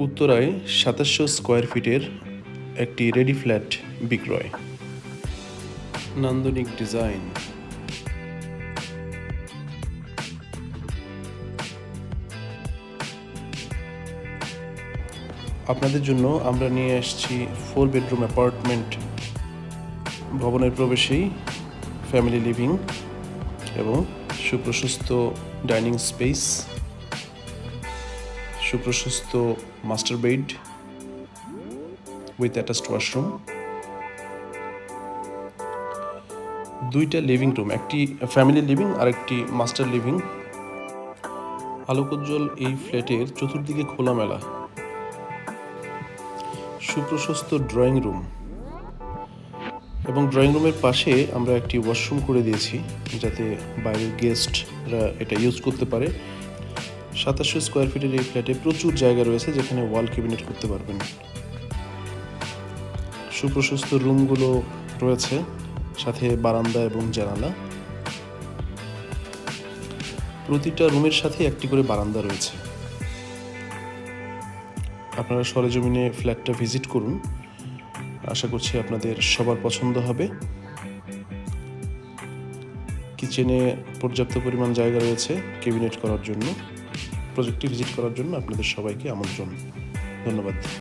উত্তরায় সাতাশশো স্কোয়ার ফিটের একটি রেডি ফ্ল্যাট বিক্রয়। নান্দনিক ডিজাইন। আপনাদের জন্য আমরা নিয়ে আসছি ফোর বেডরুম অ্যাপার্টমেন্ট ভবনের প্রবেশেই ফ্যামিলি লিভিং এবং সুপ্রশস্ত dining space সুপ্রশস্ত master bed with attached washroom দুইটা লিভিং রুম একটি ফ্যামিলি লিভিং আর একটি মাস্টার লিভিং আলোকোজ্জ্বল এই ফ্ল্যাটের চতুর্দিকে খোলামেলা। সুপ্রশস্ত ড্রয়িং রুম এবং ড্রয়িং রুমের পাশে আমরা একটি ওয়াশরুম করে দিয়েছি, যাতে বাইরের গেস্টরা এটা ইউজ করতে পারে। সাতাশশো স্কোয়ার ফিটের এই ফ্ল্যাটে প্রচুর জায়গা রয়েছে যেখানে ওয়াল ক্যাবিনেট করতে পারবেন। সুপ্রশস্ত রুমগুলো রয়েছে, সাথে বারান্দা এবং জানালা। প্রতিটা রুমের সাথে একটি করে বারান্দা রয়েছে। আপনারা সরেজমিনে ফ্ল্যাটটা ভিজিট করুন। আশা করছি আপনাদের সবার পছন্দ হবে। কিচেনে পর্যাপ্ত পরিমাণ জায়গা রয়েছে ক্যাবিনেট করার জন্য। প্রজেক্টটি ভিজিট করার জন্য আপনাদের সবাইকে আমন্ত্রণ। ধন্যবাদ।